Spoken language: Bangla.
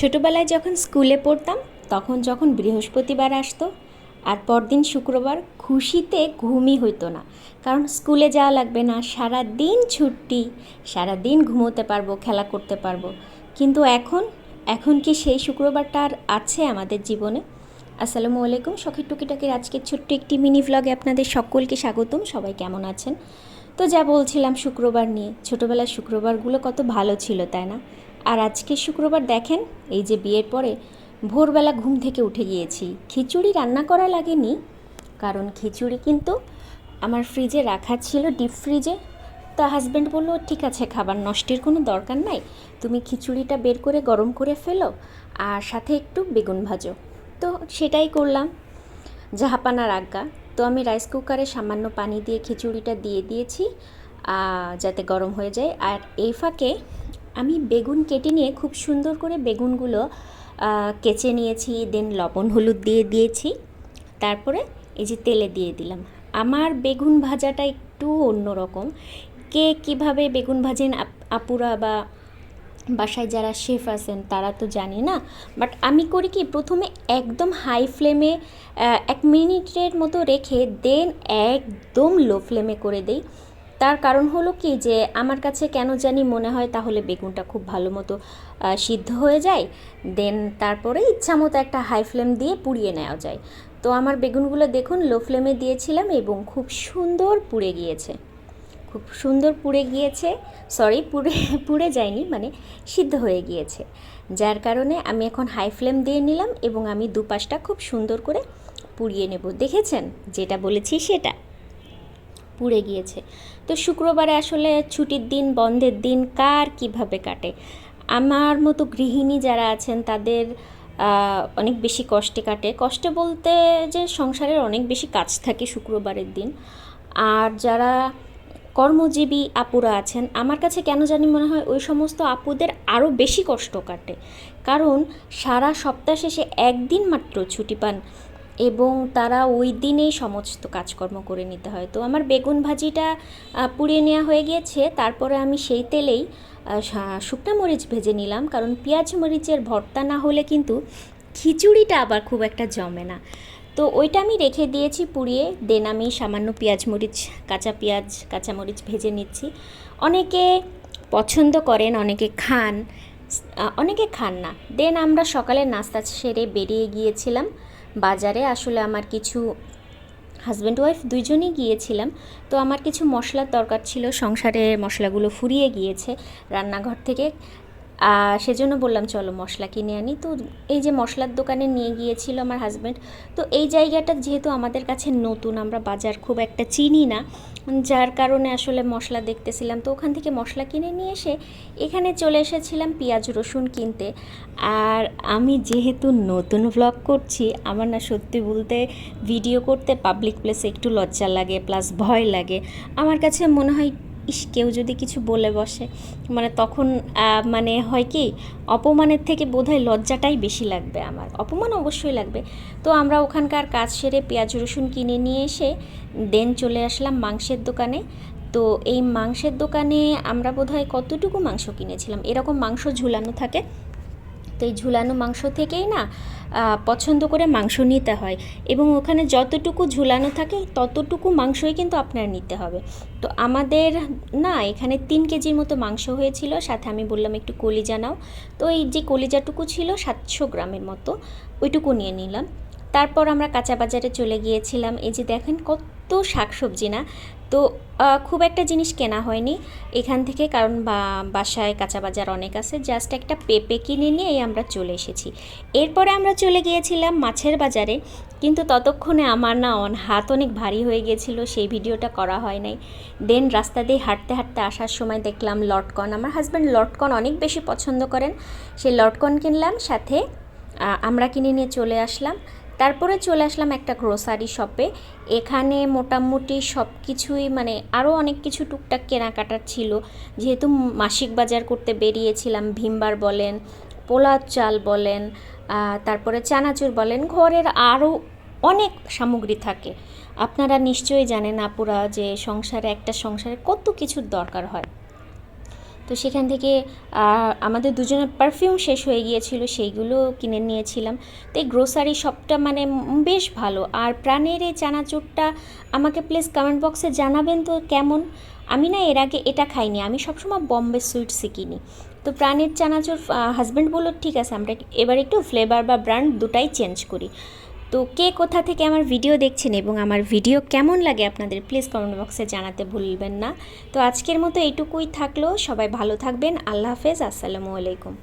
ছোটোবেলায় যখন স্কুলে পড়তাম, তখন যখন বৃহস্পতিবার আসতো, আর পরদিন শুক্রবার খুশিতে ঘুমই হইতো না। কারণ স্কুলে যাওয়া লাগবে না সারা দিন ছুটি সারা দিন ঘুমোতে পারব, খেলা করতে পারব। কিন্তু এখন এখন কি সেই শুক্রবারটা আর আছে আমাদের জীবনে? আসসালামু আলাইকুম শখের টুকিটাকির আজকের ছোট্ট একটি মিনি ভ্লগে আপনাদের সকলকে স্বাগতম, সবাই কেমন আছেন? তো যা বলছিলাম শুক্রবার নিয়ে, ছোটোবেলার শুক্রবারগুলো কত ভালো ছিল, তাই না? আর আজকে শুক্রবার দেখেন, এই যে বিয়ের পরে ভোরবেলা ঘুম থেকে উঠে গিয়েছি। খিচুড়ি রান্না করা লাগেনি, কারণ খিচুড়ি কিন্তু আমার ফ্রিজে রাখা ছিল ডিপ ফ্রিজে তা হাজব্যান্ড বলল, ঠিক আছে, খাবার নষ্টের কোনো দরকার নাই, তুমি খিচুড়িটা বের করে গরম করে ফেলো আর সাথে একটু বেগুন ভাজো। তো সেটাই করলাম জাহাপানার আজ্ঞা। তো আমি রাইস কুকারে সামান্য পানি দিয়ে খিচুড়িটা দিয়ে দিয়েছি যাতে গরম হয়ে যায়। আর এই ফাঁকে আমি বেগুন কেটে নিয়ে খুব সুন্দর করে বেগুনগুলো কেচে নিয়েছি দেন লবণ, হলুদ দিয়ে দিয়েছি। তারপরে এই যে তেলে দিয়ে দিলাম। আমার বেগুন ভাজাটা একটু অন্যরকম কে কীভাবে বেগুন ভাজেন আপ- আপুরা বা বাসায় যারা শেফ আছেন, তারা তো জানি না। বাট আমি করি কি, প্রথমে একদম হাই ফ্লেমে এক মিনিটের মতো রেখে দেন একদম লো ফ্লেমে করে দেই। তার কারণ হলো কি যে আমার কাছে কেন জানি মনে হয় তাহলে বেগুনটা খুব ভালো মতো সিদ্ধ হয়ে যায়, দেন তারপরে ইচ্ছা মতো একটা হাই ফ্লেম দিয়ে পুড়িয়ে নেওয়া যায়। তো আমার বেগুনগুলো দেখুন লো ফ্লেমে দিয়েছিলাম এবং খুব সুন্দর পুড়ে গিয়েছে। খুব সুন্দর পুড়ে গিয়েছে সরি পুড়ে পুড়ে যায়নি মানে সিদ্ধ হয়ে গিয়েছে। যার কারণে আমি এখন হাই ফ্লেম দিয়ে নিলাম এবং আমি দুপাশটা খুব সুন্দর করে পুড়িয়ে নেব। দেখেছেন? যেটা বলেছি সেটা। পুড়ে গিয়েছে। তো শুক্রবারে আসলে ছুটির দিন, বন্ধের দিন কার কীভাবে কাটে? আমার মতো গৃহিণী যারা আছেন, তাদের অনেক বেশি কষ্টে কাটে। কষ্টে বলতে যে সংসারের অনেক বেশি কাজ থাকে শুক্রবারের দিন। আর যারা কর্মজীবী আপুরা আছেন, আমার কাছে কেন জানি মনে হয় ওই সমস্ত আপুদের আরও বেশি কষ্ট কাটে। কারণ সারা সপ্তাহ শেষে একদিন মাত্র ছুটি পান। এবং তারা ওই দিনেই সমস্ত কাজকর্ম করে নিতে হয়। তো আমার বেগুন ভাজিটা পুড়িয়ে নেওয়া হয়ে গিয়েছে। তারপরে আমি সেই তেলেই শুকনা মরিচ ভেজে নিলাম। কারণ পেঁয়াজ মরিচের ভর্তা না হলে কিন্তু খিচুড়িটা আবার খুব একটা জমে না। তো ওইটা আমি রেখে দিয়েছি পুড়িয়ে। দেন আমি সামান্য পেঁয়াজ মরিচ, কাঁচা পেঁয়াজ, কাঁচা মরিচ ভেজে নিচ্ছি। অনেকে পছন্দ করেন, অনেকে খান অনেকে খান না। দেন আমরা সকালে নাস্তা সেরে বেরিয়ে গিয়েছিলাম। বাজারে আসলে আমার কিছু হাজব্যান্ড ওয়াইফ দুইজনই গিয়েছিলাম। তো আমার কিছু মশলার দরকার ছিল। সংসারে মশলাগুলো ফুরিয়ে গিয়েছে। রান্নাঘর থেকে সেজন্য বললাম, চলো মশলা কিনে আনি। তো এই যে মশলার দোকানে নিয়ে গিয়েছিল আমার হাজব্যান্ড তো এই জায়গাটা যেহেতু আমাদের কাছে নতুন, আমরা বাজার খুব একটা চিনি না, যার কারণে আসলে মশলা দেখতেছিলাম। তো ওখান থেকে মশলা কিনে নিয়ে এসে এখানে চলে এসেছিলাম পেঁয়াজ রসুন কিনতে। আর আমি যেহেতু নতুন ভ্লগ করছি, আমার না সত্যি বলতে ভিডিও করতে পাবলিক প্লেসে একটু লজ্জা লাগে প্লাস ভয় লাগে। আমার কাছে মনে হয় ইস, কেউ যদি কিছু বলে বসে মানে তখন মানে হয় কি, অপমানের থেকে বোধহয় লজ্জাটাই বেশি লাগবে আমার। অপমান অবশ্যই লাগবে। তো আমরা ওখানকার কাজ সেরে পেঁয়াজ, রসুন কিনে নিয়ে এসে, দেন চলে আসলাম মাংসের দোকানে। তো এই মাংসের দোকানে আমরা বোধহয় কতটুকু মাংস কিনেছিলাম? এরকম মাংস ঝুলানো থাকে। তো এই ঝুলানো মাংস থেকেই না পছন্দ করে মাংস নিতে হয়। এবং ওখানে যতটুকু ঝুলানো থাকে, ততটুকু মাংসই কিন্তু আপনার নিতে হবে। তো আমাদের না, এখানে তিন কেজির মতো মাংস হয়েছিল, সাথে আমি বললাম একটু কলিজা নাও। তো এই যে কলিজাটুকু ছিল, সাতশো গ্রামের মতো, ওইটুকু নিয়ে নিলাম। তারপর আমরা কাঁচা বাজারে চলে গিয়েছিলাম। এই যে দেখেন কত শাকসবজি না। তো খুব একটা জিনিস কেনা হয়নি। এখান থেকে কারণ বাসায় কাঁচা বাজার অনেক আছে। জাস্ট একটা পেঁপে কিনে নিয়ে আমরা চলে এসেছি। এরপরে আমরা চলে গিয়েছিলাম মাছের বাজারে। কিন্তু ততক্ষণে আমার না অন হাত অনেক ভারী হয়ে গিয়েছিল, সেই ভিডিওটা করা হয় নাই। দেন রাস্তা দিয়ে হাঁটতে হাঁটতে আসার সময় দেখলাম লটকন। আমার হাজব্যান্ড লটকন অনেক বেশি পছন্দ করেন। সেই লটকন কিনলাম, সাথে আমরা কিনে নিয়ে চলে আসলাম। তারপরে চলে আসলাম একটা গ্রোসারি শপে এখানে মোটামুটি সব কিছুই মানে আরও অনেক কিছু টুকটাক কেনাকাটার ছিল। যেহেতু মাসিক বাজার করতে বেরিয়েছিলাম, ভিমবার বলেন পোলার চাল বলেন তারপরে চানাচুর বলেন, ঘরের আরও অনেক সামগ্রী থাকে। আপনারা নিশ্চয়ই জানেন আপুরা যে সংসারে একটা সংসারে কত কিছুর দরকার হয়। তো সেখান থেকে আমাদের দুজনের পারফিউম শেষ হয়ে গিয়েছিল, সেইগুলো কিনে নিয়েছিলাম। তো এই গ্রোসারি শপটা মানে বেশ ভালো। আর প্রাণের এই চানাচুরটা আমাকে প্লিজ কমেন্ট বক্সে জানাবেন তো কেমন? আমি না এর আগে এটা খাইনি, আমি সবসময় বম্বে সুইটসই কিনি। তো প্রাণের চানাচুর হাজব্যান্ড বলল, ঠিক আছে, আমরা এবার একটু ফ্লেভার বা ব্র্যান্ড দুটাই চেঞ্জ করি। তো কে কোথা থেকে আমার ভিডিও দেখছেন এবং আমার ভিডিও কেমন লাগে আপনাদের প্লিজ কমেন্ট বক্সে জানাতে ভুলবেন না। তো আজকের মতো এইটুকুই থাকল, সবাই ভালো থাকবেন, আল্লাহ হাফেজ, আসসালামু আলাইকুম।